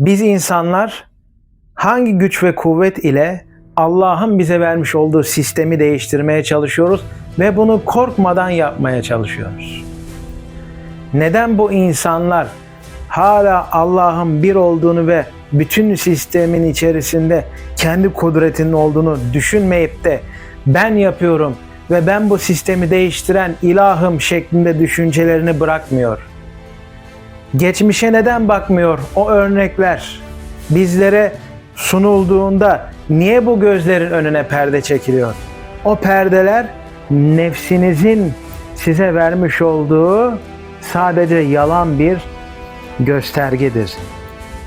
Biz insanlar hangi güç ve kuvvet ile Allah'ın bize vermiş olduğu sistemi değiştirmeye çalışıyoruz ve bunu korkmadan yapmaya çalışıyoruz. Neden bu insanlar hala Allah'ın bir olduğunu ve bütün sistemin içerisinde kendi kudretinin olduğunu düşünmeyip de ben yapıyorum ve ben bu sistemi değiştiren ilahım şeklinde düşüncelerini bırakmıyor? Geçmişe neden bakmıyor o örnekler? Bizlere sunulduğunda niye bu gözlerin önüne perde çekiliyor? O perdeler nefsinizin size vermiş olduğu sadece yalan bir göstergedir.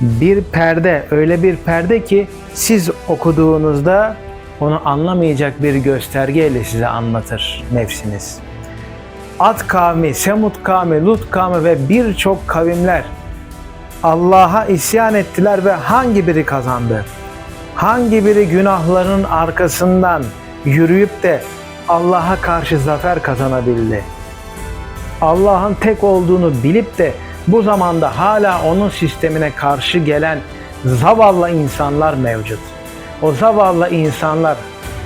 Bir perde, öyle bir perde ki siz okuduğunuzda onu anlamayacak bir göstergeyle size anlatır nefsiniz. Ad kavmi, Semut kavmi, Lut kavmi ve birçok kavimler Allah'a isyan ettiler ve hangi biri kazandı? Hangi biri günahlarının arkasından yürüyüp de Allah'a karşı zafer kazanabildi? Allah'ın tek olduğunu bilip de bu zamanda hala onun sistemine karşı gelen zavallı insanlar mevcut. O zavallı insanlar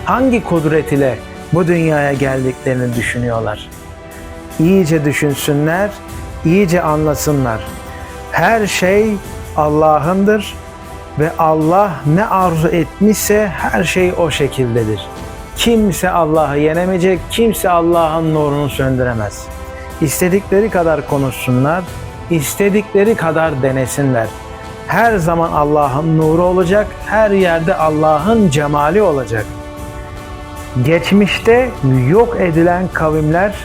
hangi kudret ile bu dünyaya geldiklerini düşünüyorlar? İyice düşünsünler, iyice anlasınlar. Her şey Allah'ındır ve Allah ne arzu etmişse her şey o şekildedir. Kimse Allah'ı yenemeyecek, kimse Allah'ın nurunu söndüremez. İstedikleri kadar konuşsunlar, istedikleri kadar denesinler. Her zaman Allah'ın nuru olacak, her yerde Allah'ın cemali olacak. Geçmişte yok edilen kavimler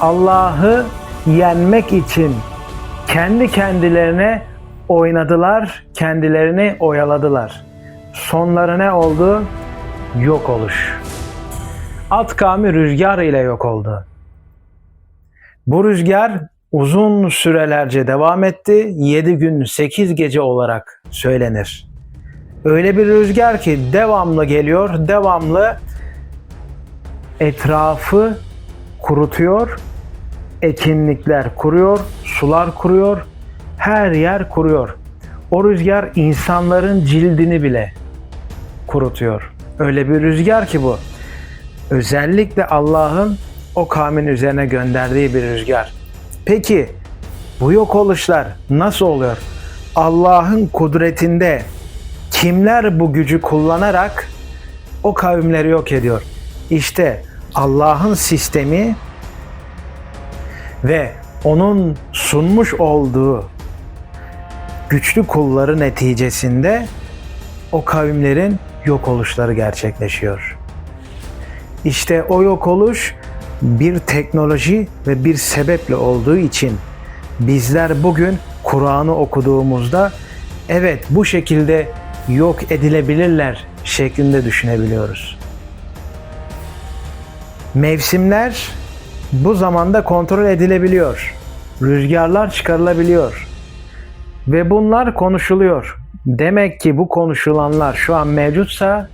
Allah'ı yenmek için kendi kendilerine oynadılar, kendilerini oyaladılar. Sonları ne oldu? Yok oluş. At kavmi rüzgar ile yok oldu. Bu rüzgar uzun sürelerce devam etti. 7 gün 8 gece olarak söylenir. Öyle bir rüzgar ki devamlı geliyor, devamlı etrafı kurutuyor, ekinlikler kuruyor, sular kuruyor, her yer kuruyor. O rüzgar insanların cildini bile kurutuyor. Öyle bir rüzgar ki bu. Özellikle Allah'ın o kavmin üzerine gönderdiği bir rüzgar. Peki bu yok oluşlar nasıl oluyor? Allah'ın kudretinde kimler bu gücü kullanarak o kavimleri yok ediyor? İşte Allah'ın sistemi ve onun sunmuş olduğu güçlü kulları neticesinde o kavimlerin yok oluşları gerçekleşiyor. İşte o yok oluş bir teknoloji ve bir sebeple olduğu için bizler bugün Kur'an'ı okuduğumuzda evet bu şekilde yok edilebilirler şeklinde düşünebiliyoruz. Mevsimler bu zamanda kontrol edilebiliyor. Rüzgarlar çıkarılabiliyor. Ve bunlar konuşuluyor. Demek ki bu konuşulanlar şu an mevcutsa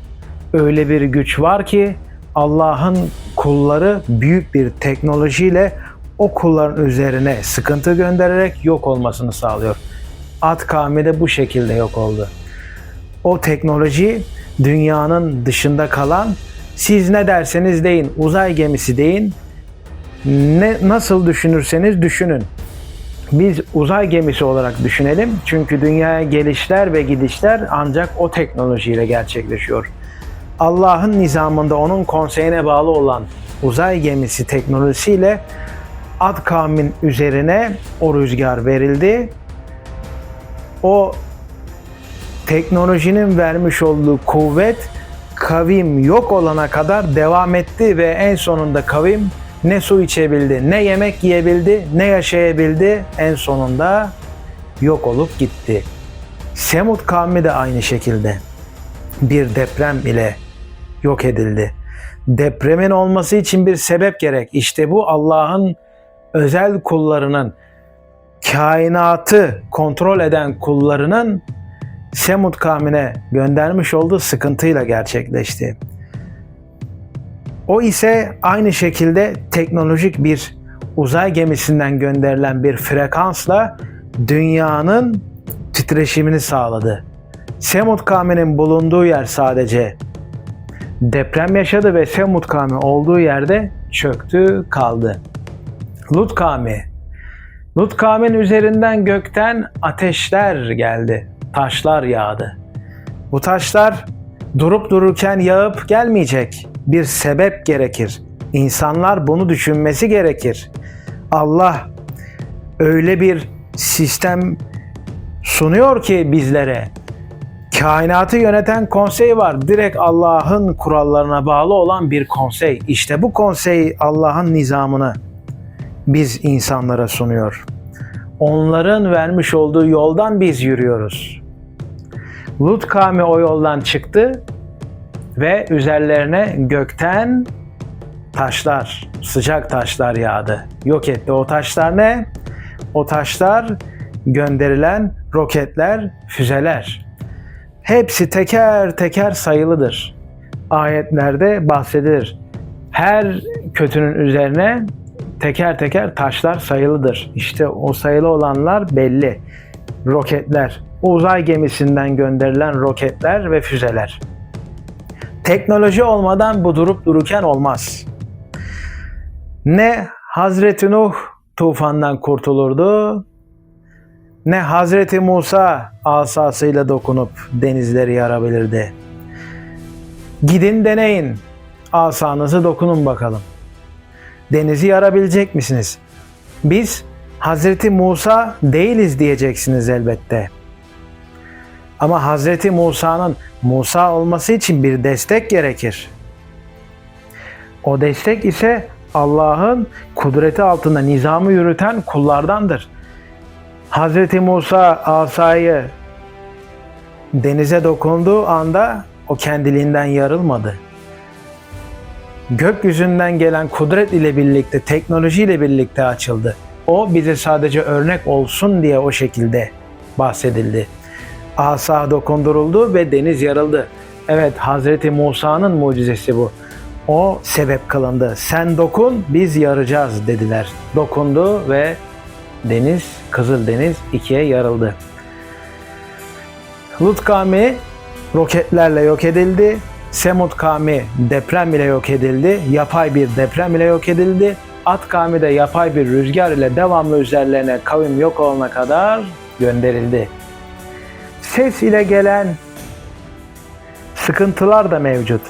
öyle bir güç var ki Allah'ın kulları büyük bir teknolojiyle o kulların üzerine sıkıntı göndererek yok olmasını sağlıyor. Ad kavmi de bu şekilde yok oldu. O teknoloji dünyanın dışında kalan siz ne derseniz deyin, uzay gemisi deyin, ne nasıl düşünürseniz düşünün. Biz uzay gemisi olarak düşünelim. Çünkü dünyaya gelişler ve gidişler ancak o teknolojiyle gerçekleşiyor. Allah'ın nizamında onun konseyine bağlı olan uzay gemisi teknolojisiyle Ad kavmin üzerine o rüzgar verildi. O teknolojinin vermiş olduğu kuvvet kavim yok olana kadar devam etti ve en sonunda kavim ne su içebildi, ne yemek yiyebildi, ne yaşayabildi. En sonunda yok olup gitti. Semut kavmi de aynı şekilde bir deprem ile yok edildi. Depremin olması için bir sebep gerek. İşte bu Allah'ın özel kullarının kainatı kontrol eden kullarının Semut kavmine göndermiş olduğu sıkıntıyla gerçekleşti. O ise aynı şekilde teknolojik bir uzay gemisinden gönderilen bir frekansla dünyanın titreşimini sağladı. Semut kavminin bulunduğu yer sadece deprem yaşadı ve Semut kavmi olduğu yerde çöktü kaldı. Lut kavmi. Lut kavmin üzerinden gökten ateşler geldi. Taşlar yağdı. Bu taşlar durup dururken yağıp gelmeyecek. Bir sebep gerekir. İnsanlar bunu düşünmesi gerekir. Allah öyle bir sistem sunuyor ki bizlere. Kainatı yöneten konsey var. Direkt Allah'ın kurallarına bağlı olan bir konsey. İşte bu konsey Allah'ın nizamını biz insanlara sunuyor. Onların vermiş olduğu yoldan biz yürüyoruz. Lut kavmi o yoldan çıktı ve üzerlerine gökten taşlar, sıcak taşlar yağdı. Yok etti. O taşlar ne? O taşlar gönderilen roketler, füzeler. Hepsi teker teker sayılıdır. Ayetlerde bahsedilir. Her kötünün üzerine teker teker taşlar sayılıdır. İşte o sayılı olanlar belli. Roketler, uzay gemisinden gönderilen roketler ve füzeler. Teknoloji olmadan bu durup dururken olmaz. Ne Hazreti Nuh tufandan kurtulurdu, ne Hazreti Musa asasıyla dokunup denizleri yarabilirdi. Gidin deneyin, asanızı dokunun bakalım. Denizi yarabilecek misiniz? Biz Hazreti Musa değiliz diyeceksiniz elbette. Ama Hazreti Musa'nın Musa olması için bir destek gerekir. O destek ise Allah'ın kudreti altında nizamı yürüten kullardandır. Hazreti Musa asayı denize dokunduğu anda o kendiliğinden yarılmadı. Gökyüzünden gelen kudret ile birlikte, teknoloji ile birlikte açıldı. O bize sadece örnek olsun diye o şekilde bahsedildi. Asa dokunduruldu ve deniz yarıldı. Evet Hazreti Musa'nın mucizesi bu. O sebep kılındı. Sen dokun biz yaracağız dediler. Dokundu ve deniz, Kızıl Deniz ikiye yarıldı. Lut kavmi roketlerle yok edildi. Semut kavmi deprem ile yok edildi. Yapay bir deprem ile yok edildi. At kavmi de yapay bir rüzgar ile devamlı üzerlerine kavim yok olana kadar gönderildi. Ses ile gelen sıkıntılar da mevcut.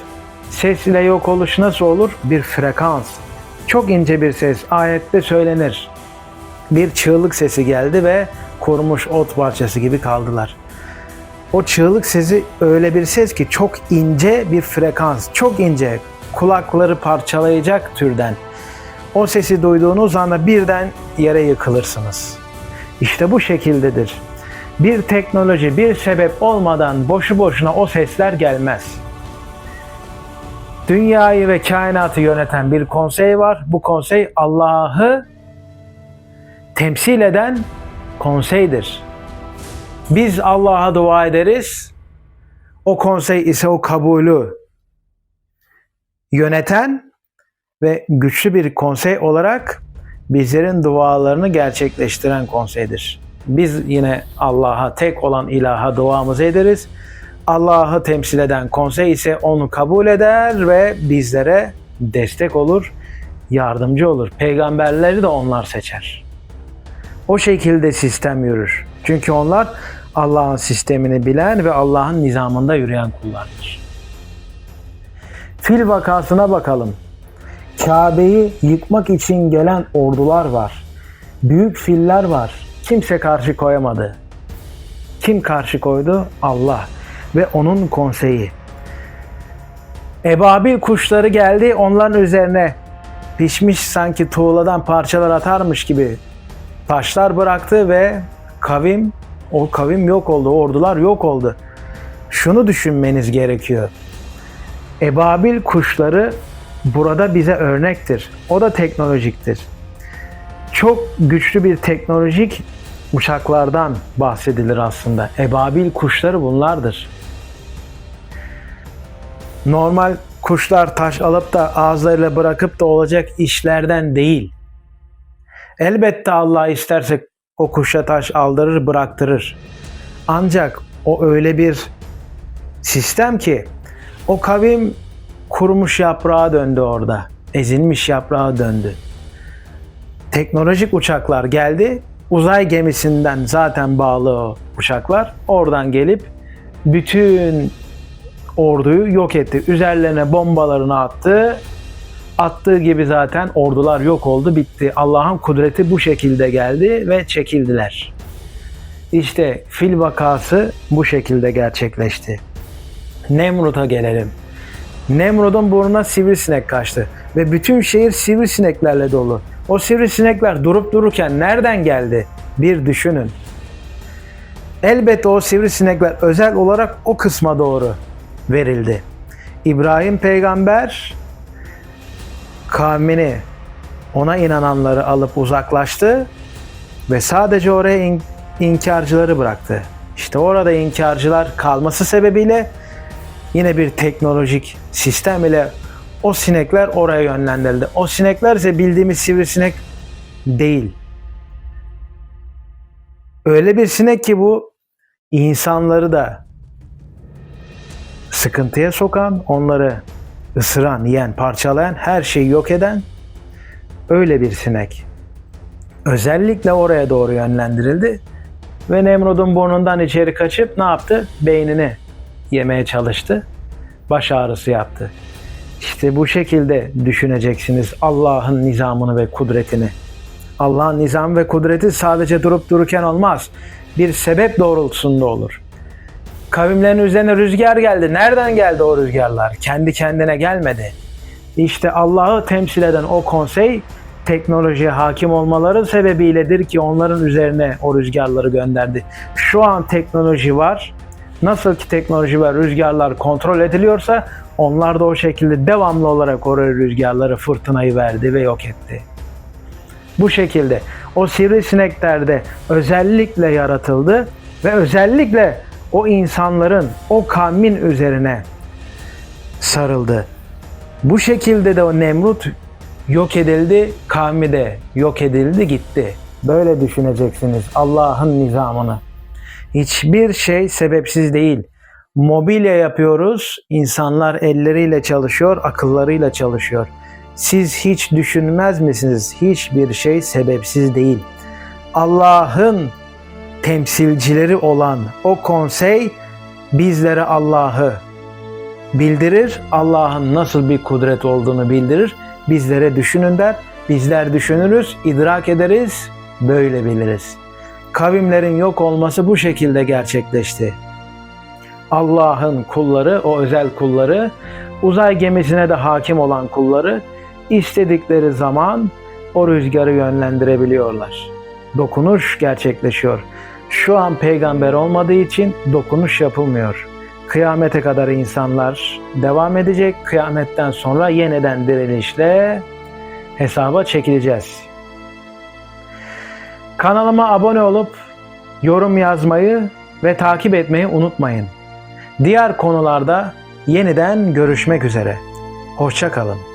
Ses ile yok oluş nasıl olur? Bir frekans. Çok ince bir ses ayette söylenir. Bir çığlık sesi geldi ve kurumuş ot parçası gibi kaldılar. O çığlık sesi öyle bir ses ki çok ince bir frekans, çok ince, kulakları parçalayacak türden. O sesi duyduğunuz anda birden yere yıkılırsınız. İşte bu şekildedir. Bir teknoloji, bir sebep olmadan boşu boşuna o sesler gelmez. Dünyayı ve kainatı yöneten bir konsey var. Bu konsey Allah'ı temsil eden konseydir. Biz Allah'a dua ederiz. O konsey ise o kabulü yöneten ve güçlü bir konsey olarak bizlerin dualarını gerçekleştiren konseydir. Biz yine Allah'a tek olan ilaha duamızı ederiz. Allah'ı temsil eden konsey ise onu kabul eder ve bizlere destek olur, yardımcı olur. Peygamberleri de onlar seçer. O şekilde sistem yürür. Çünkü onlar Allah'ın sistemini bilen ve Allah'ın nizamında yürüyen kullardır. Fil vakasına bakalım. Kabe'yi yıkmak için gelen ordular var. Büyük filler var. Kimse karşı koyamadı. Kim karşı koydu? Allah ve onun konseyi. Ebabil kuşları geldi onların üzerine pişmiş sanki tuğladan parçalar atarmış gibi taşlar bıraktı ve kavim o kavim yok oldu, ordular yok oldu. Şunu düşünmeniz gerekiyor. Ebabil kuşları burada bize örnektir. O da teknolojiktir. Çok güçlü bir teknolojik uçaklardan bahsedilir aslında. Ebabil kuşları bunlardır. Normal kuşlar taş alıp da ağızlarıyla bırakıp da olacak işlerden değil. Elbette Allah isterse o kuşa taş aldırır, bıraktırır. Ancak o öyle bir sistem ki o kavim kurumuş yaprağa döndü orada. Ezilmiş yaprağa döndü. Teknolojik uçaklar geldi. Uzay gemisinden zaten bağlı o uçaklar. Oradan gelip bütün orduyu yok etti. Üzerlerine bombalarını attı. Attığı gibi zaten ordular yok oldu, bitti. Allah'ın kudreti bu şekilde geldi ve çekildiler. İşte fil vakası bu şekilde gerçekleşti. Nemrut'a gelelim. Nemrut'un burnuna sivrisinek kaçtı ve bütün şehir sivrisineklerle dolu. O sivrisinekler durup dururken nereden geldi? Bir düşünün. Elbette o sivrisinekler özel olarak o kısma doğru verildi. İbrahim peygamber kavmini ona inananları alıp uzaklaştı ve sadece oraya in- inkarcıları bıraktı. İşte orada inkarcılar kalması sebebiyle yine bir teknolojik sistem ile o sinekler oraya yönlendirildi. O sinekler ise bildiğimiz sivrisinek değil. Öyle bir sinek ki bu insanları da sıkıntıya sokan, onları ısıran, yiyen, parçalayan, her şeyi yok eden öyle bir sinek. Özellikle oraya doğru yönlendirildi ve Nemrud'un burnundan içeri kaçıp ne yaptı? Beynini yemeye çalıştı. Baş ağrısı yaptı. İşte bu şekilde düşüneceksiniz Allah'ın nizamını ve kudretini. Allah'ın nizam ve kudreti sadece durup dururken olmaz. Bir sebep doğrultusunda olur. Kavimlerin üzerine rüzgar geldi. Nereden geldi o rüzgarlar? Kendi kendine gelmedi. İşte Allah'ı temsil eden o konsey teknolojiye hakim olmaları sebebiyledir ki onların üzerine o rüzgarları gönderdi. Şu an teknoloji var. Nasıl ki teknoloji ve rüzgarlar kontrol ediliyorsa onlar da o şekilde devamlı olarak oraya rüzgarları, fırtınayı verdi ve yok etti. Bu şekilde o sivrisinekler de özellikle yaratıldı ve özellikle o insanların, o kavmin üzerine sarıldı. Bu şekilde de o Nemrut yok edildi, kavmi de yok edildi gitti. Böyle düşüneceksiniz Allah'ın nizamını. Hiçbir şey sebepsiz değil. Mobilya yapıyoruz, insanlar elleriyle çalışıyor, akıllarıyla çalışıyor. Siz hiç düşünmez misiniz? Hiçbir şey sebepsiz değil. Allah'ın temsilcileri olan o konsey bizlere Allah'ı bildirir. Allah'ın nasıl bir kudret olduğunu bildirir. Bizlere düşünün der. Bizler düşünürüz, idrak ederiz, böyle biliriz. Kavimlerin yok olması bu şekilde gerçekleşti. Allah'ın kulları, o özel kulları, uzay gemisine de hakim olan kulları istedikleri zaman o rüzgarı yönlendirebiliyorlar. Dokunuş gerçekleşiyor. Şu an peygamber olmadığı için dokunuş yapılmıyor. Kıyamete kadar insanlar devam edecek. Kıyametten sonra yeniden dirilişle hesaba çekileceğiz. Kanalıma abone olup yorum yazmayı ve takip etmeyi unutmayın. Diğer konularda yeniden görüşmek üzere. Hoşça kalın.